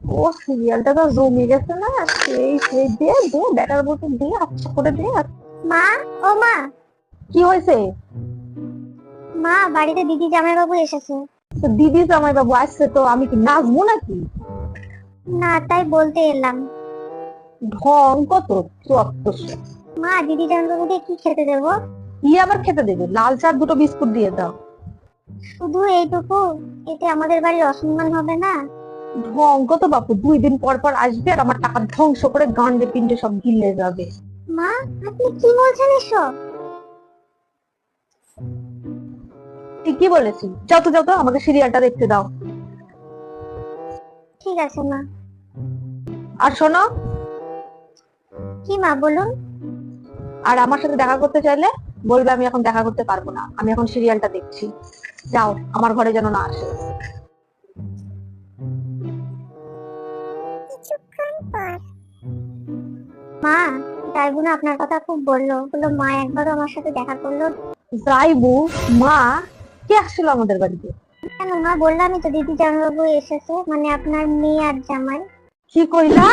ও সিরিয়ালটা তো জমে গেছে না? সেই সেই দিয়ে দিয়ে ব্যাটার বলতে দিয়ে আচ্ছা করে দিয়ে মা ও মা। কি হয়েছে? মা বাড়িতে দিদি জামাইবাবু এসেছে। তো দিদি জামাই বাবু আসছে তো আমি কি নাচবো নাকি? না তাই বলতে এলাম। ঢং কত চুয়াত্তর মা দিদি জামাইবাবুকে কি খেতে দেবো? কি আবার খেতে দেবে লাল চার দুটো বিস্কুট দিয়ে দাও। শুধু এইটুকু? এতে আমাদের বাড়ির অসম্মান হবে না? ঢং কত বাপু দুই দিন পর পর আসবে আর আমার টাকা ধ্বংস করে গান্ডে পিন্ডে সব গিলে যাবে। মা আপনি কি বলছেন এসব? ঠিকই বলেছি যত যত আমাকে সিরিয়ালটা দেখতে দাও। ঠিক আছে মা। আর শোনো। কি মা বলুন? আর আমার সাথে দেখা করতে চাইলে বলবে আমি এখন দেখা করতে পারব না। আমি এখন সিরিয়ালটা দেখছি। যাও আমার ঘরে যেন না আসে। মা ডাইবুন আপনার কথা খুব বলল। বলল মা একবারও আমার সাথে দেখা করল ডাইবু মা কে আসলো আমাদের বাড়িতে? কেন মা বললামই তো দিদি জামাইবাবু এসেছে মানে আপনার মেয়ে আর জামাই। কি কইলা?